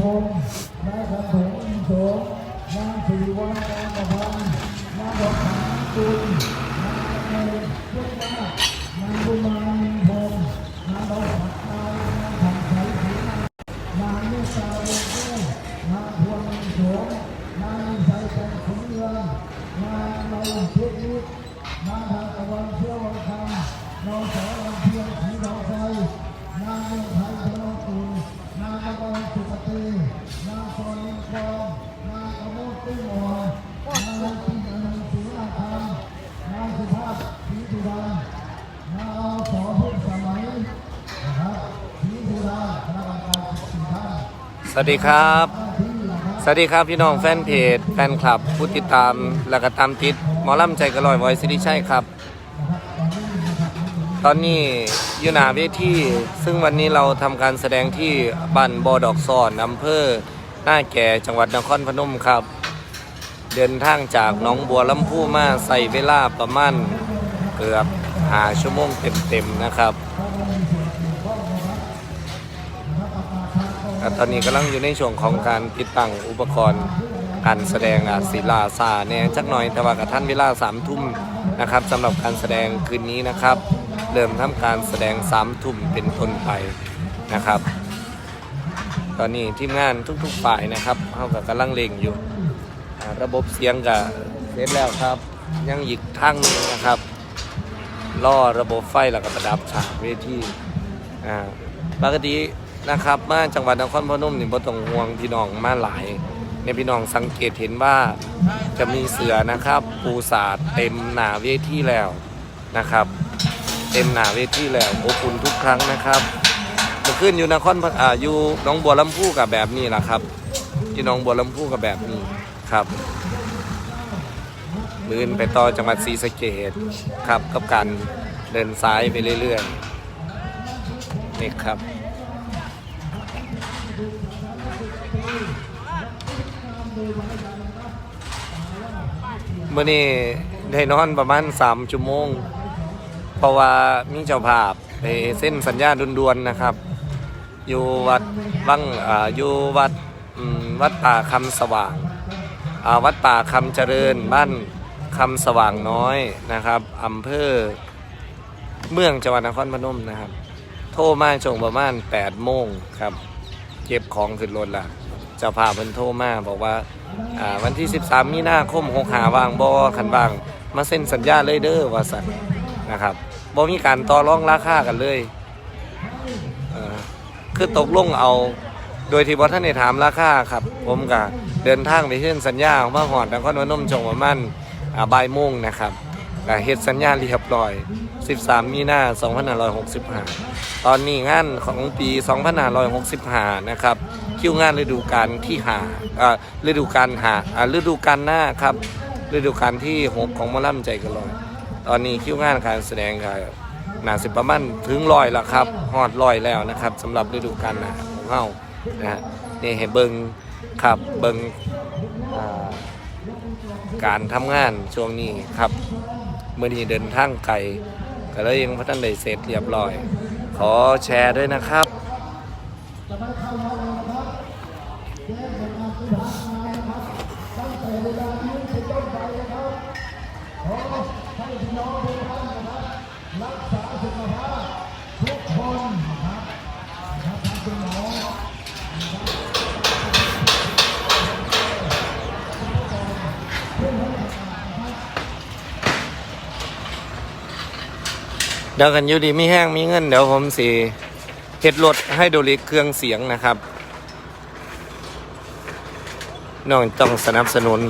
พงศ์นายขันถงอินโสมนางสิริวัฒน์นางประพันธ์นางดอกหางตุลนางเมย์พุทธนานางบุมานินพงศ์นางดอกผักนายนางผักไสศรีนางเมตตาวงแก้วนางพวงอินโสมนางนิสัยแสงขุนเรืองนางเราเช็คนิดนางทางตะวันเชื่อวันคำนางสอลำเพียงสีดอกไฟนางเมืองไทย นมตุลนางกระบองสุปฏินางซอยลิงกองนางกระโมดตุ้งหอนางพิมอนันต์ศรีอาคารนางสุภาพศรีสุวรรณนางอสอพุ่มสมัยนะครับศรีสุวรรณคณะกรรมการสิบสี่ท่าสวัสดีครับ สวัสดีครับพี่น้องแฟนเพจ แฟนคลับ ผู้ติดตาม และก็ตามติดหมอลำใจกระลอยไว้สิริชัยครับ ตอนนี้อยู่หนาเวทีซึ่งวันนี้เราทำการแสดงที่บ้านบอดอกซอนอำเภอหน้าแก่จังหวัดนครพนมครับ เดินทางจากหน้องบัวลำพูมาใส่เวลาประมาณเกือบหาชั่วโมงเต็มๆนะครับครับตอนนี้กำลังอยู่ในช่วงของการติดตั้งอุปกรณ์การแสดงอาศิลาซาเนี่ยจักหน่อยแต่ว่ากับท่านเวลาสามทุ่มนะครับสำหรับการแสดงคืนนี้นะครับ เริ่มทำการแสดงสามทุ่มเป็นต้นไปนะครับ ตอนนี้ทีมงานทุกๆฝ่ายนะครับเขากับกำลังเล่งอยู่ระบบเสียงกับเสร็จแล้วครับ ยังอีกทางนึงนะครับล่อระบบไฟแล้วก็ประดับฉากเวทีอ่าปกตินะครับ มาจังหวัดนครพนมนี่บ่ต้องห่วงพี่น้องมาหลายเนี่ยพี่น้องสังเกตเห็นว่าจะมีเสือนะครับ ปูสาดเต็มหนาเวทีแล้วนะครับ เต็มหนาเวทีแล้วอบอุ่นทุกครั้งนะครับเมื่อคืนอยู่นครอ่าอยู่หน้องบัวลำพูกับแบบนี้แหละครับอยู่หน้องบัวลำพูกับแบบนี้ครับมือนไปต่อจังหวัดศรีสะเกษครับกับการเดินซ้ายไปเรื่อยๆนี่ครับเมื่อนี้ได้นอนประมาณ3ชั่วโมง ราะว่ามีเจ้าภาพไปเส้นสัญญาด่วนๆนะครับ อยู่วัดวังอ่าอยู่วัดอืมวัดป่าคำสว่างอ่าวัดป่าคำเจริญบ้านคำสว่างน้อยนะครับอำเภอเมืองจังหวัดนครพนมนะครับ โทรมาช่วงประมาณ8โมงครับ เก็บของขึ้นรถละเจ้าภาพเพิ่นโทรมาบอกว่าอ่าวันที่ 13 มีนาคม6หาวางบ่คันว่าง มาเซ็นสัญญาเลยเด้อว่าสันนะครับ บ่มีการต่อรองราคากันเลยเออคือตกลงเอา โดยที่บ่ท่านได้ถามราคาครับ ผมก็เดินทางไปเซ็นสัญญามาหอดนครพนมช่งประมาณอ่าบ่ายโมงนะครับก็เฮ็ดสัญญาเรียบร้อย 13 มีนา2565 ตอนนี้งานของปี 2565 นะครับ คิวงานฤดูกาลที่หาอ่าฤดูกาลหาอ่าฤดูกาลหน้าครับ ฤดูกาลที่ 6 ของมอลำใจกันลอย ตอนนี้คิวงานการแสดงก็น่าสิบประมาณถึงลอยแล้วครับฮอดลอยแล้วนะครับสำหรับฤดูกาลหน้าของเฮานะฮะนี่ให้เบิงครับเบิงการทำงานช่วงนี้ครับเมื่อนี้เดินทางไกลก็เลยยังพัฒนได้เสร็จเรียบร้อย ขอแชร์ด้วยนะครับเเดี๋ยวกันอยู่ดีมีแห้งมีเงิน เดี๋ยวผมสิเฮ็ดรถให้โดลิกเครื่องเสียงนะครับน้องต้องสนับสนุน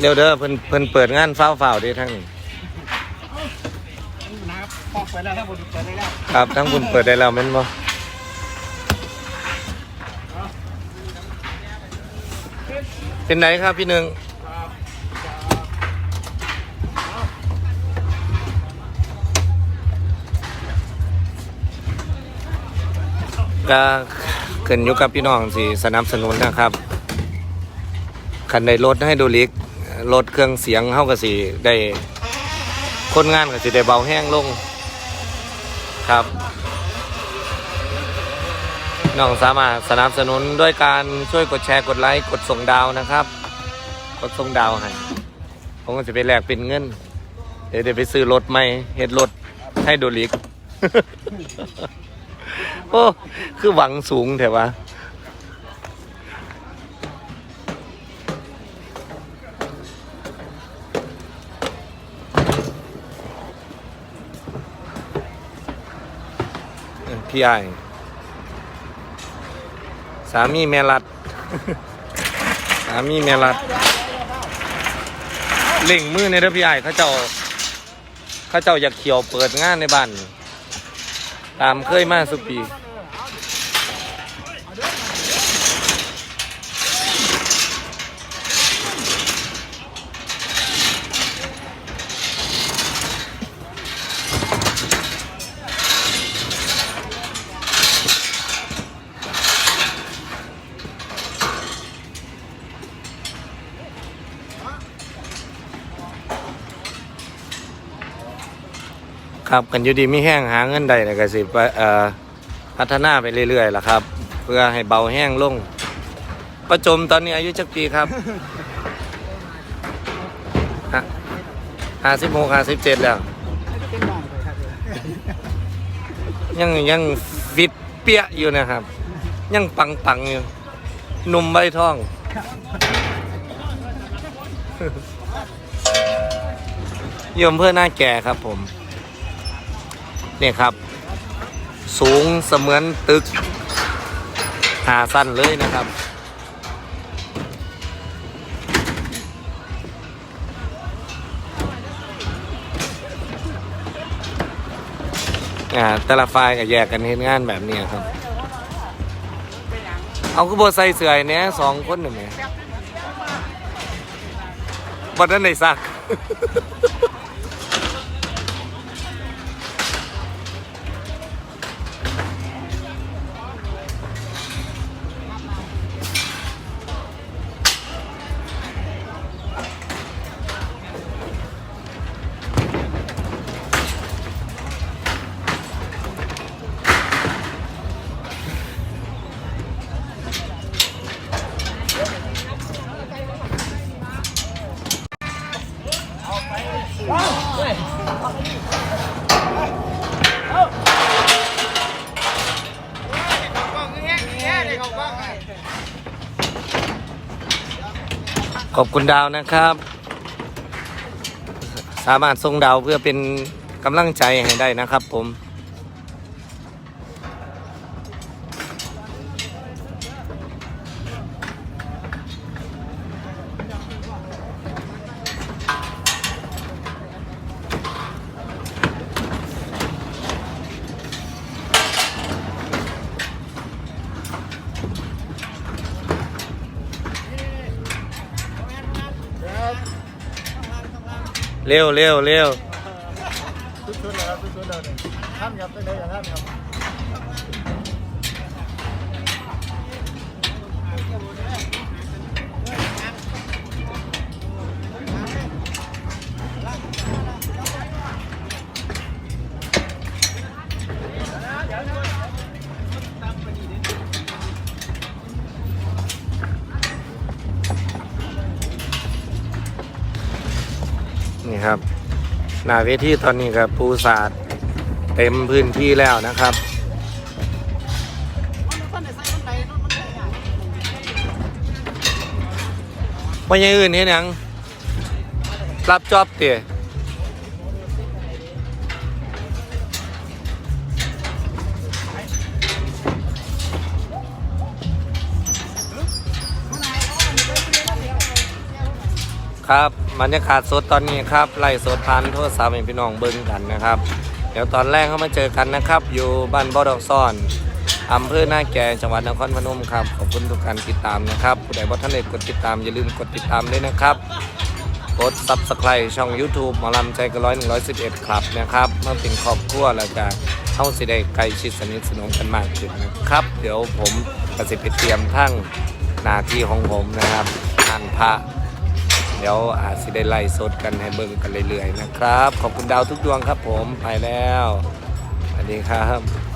เดี๋ยวเด้อเพิ่นเพิ่นเปิดงานฟ้าวฟ้าวๆเด้ทั้งนี้นะครับพอเปิดแล้วครับผมเปิดได้แล้วครับทั้งคุณเปิดได้แล้วแม่นบ่เป็นไหนครับพี่หนึ่งก็ขึ้นอยู่กับพี่น้องสิสนับสนุนนะครับคันใดรถให้ดูลิก ลดเครื่องเสียงเฮาก็สิได้คนงานก็สิได้เบาแห้งลงครับ น้องสามารถสนับสนุนด้วยการช่วยกดแชร์กดไลค์กดส่งดาวนะครับ กดส่งดาวให้ผมก็จะไปแลกเป็นเงิน เดี๋ยวเดี๋ยวไปซื้อรถใหม่เฮ็ดรถให้โดลิก โอ้ คือหวังสูงแต่ว่า พี่ไอสามีแม่รัด สามีแม่รัดเล่งมือในเด้อพี่ไอ้เขาเจ้าเขาเจ้าอยากเขียวเปิดงานในบ้าน ตามเคยมาสุปี ครับกันอยู่ดีไม่แห้งหาเงินใดแล้วก็สิไปเอ่อพัฒนาไปเรื่อยๆล่ะครับ เพื่อให้เบาแห้งลง ประจมตอนนี้อายุจักปีครับห้าสิบหกห้าสิบเจ็ดแล้ว ยังยังฟิตเปี้ยอยู่นะครับ ยังปังปังอยู่หนุ่มใบทองอยมเพื่อหน้าแก่ครับผม เนี่ยครับ สูงเสมือนตึกหาสั้นเลยนะครับ อ่าแต่ละฝ่ายก็แยกกันเห็นงานแบบนี้ครับ เอาก็บใส่เสื้อไอ้เนี้ยสองคนหนึ่งเนี่ยบัดนั้นได้ซัก ขอบคุณดาวนะครับ สามารถส่งดาวเพื่อเป็นกำลังใจให้ได้นะครับผม เร็วเร็วเร็วทุกชุดเลยครับทุกชุดเลยท่านครับเป็นไงอย่างท่านครับ ครับ หน้าเวทีตอนนี้ครับปูศาสตร์เต็มพื้นที่แล้วนะครับว่ยังอื่นเห็นยัง รับจอบเตี๋ยครับ บรรยากาศสดตอนนี้ครับไล่สดพันโทษสามให้พี่น้องเบิ้งกันนะครับ เดี๋ยวตอนแรกเข้ามาเจอกันนะครับ อยู่บ้านบ่อดอกซ่อนอำเภอหน้าแก่จังหวัดนครพนมครับขอบคุณทุกการติดตามนะครับผู้ใดบ่ท่านได้กดติดตามอย่าลืมกดติดตามด้วยนะครับกด subscribe ช่อง YouTube หมอลำใจกระร้อยหนึ่งร้อยสิบเอ็ดครับนะครับเมื่อเป็นครอบครัวแล้วจะเข้าสิได้ใกล้ชิดสนิทสนมกันมากขึ้นนะครับ เดี๋ยวผมกระสิบไปเตรียมทั้งหน้าที่ของผมนะครับอ่านพระ เดี๋ยวอาจสิได้ไล่สดกันให้เบิ่งกันเรื่อยๆนะครับ ขอบคุณดาวทุกดวงครับผม ไปแล้วสวัสดีครับ